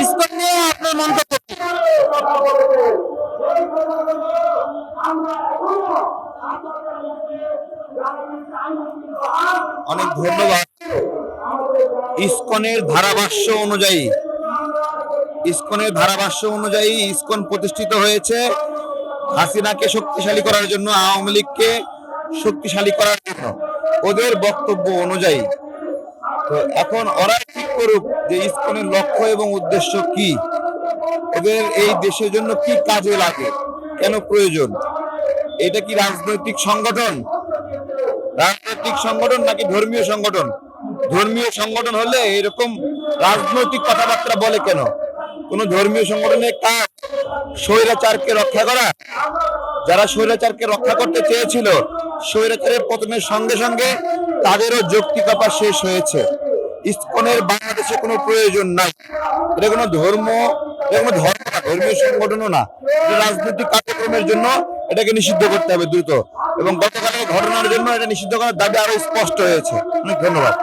ISKCON অনেক ধন্যবাদ। ইসকনের ধারাভাষ্য অনুযায়ী, ইসকনের ধারাভাষ্য অনুযায়ী ইসকন প্রতিষ্ঠিত হয়েছে। হাসিনাকে শক্তিশালী করার জন্য, আওয়ামী লীগকে শক্তিশালী করার জন্য। ওদের বক্তব্য অনুযায়ী। তো এখন ওরা করুক যে ইসকনের লক্ষ্য এবং উদ্দেশ্য কি? ওদের এই দেশের জন্য কি কাজে লাগে? কেন প্রয়োজন? এটা কি রাজনৈতিক সংগঠন? রাজনৈতিক সংগঠন নাকি ধর্মীয় সংগঠন? ধর্মীয় সংগঠন হলে এরকম রাজনৈতিক কথাবার্তা বলে কেন? কোন ধর্মীয় সংগঠনের কাজ স্বৈরাচারকে রক্ষা করা? যারা স্বৈরাচারকে রক্ষা করতে চেয়েছিল, স্বৈরাচারের পতনের সঙ্গে সঙ্গে তাদেরও যৌক্তিকতা শেষ হয়েছে। ইসকনের বাংলাদেশে কোনো প্রয়োজন নাই। এটা কোনো ধর্ম, এটা কোনো ধর্ম না, ধর্মীয় সংগঠনও না। রাজনৈতিক কার্যক্রমের জন্য এটাকে নিষিদ্ধ করতে হবে দ্রুত। এবং গতকালের ঘটনার জন্য এটা নিষিদ্ধ করার দাবি আরও স্পষ্ট হয়েছে। অনেক ধন্যবাদ।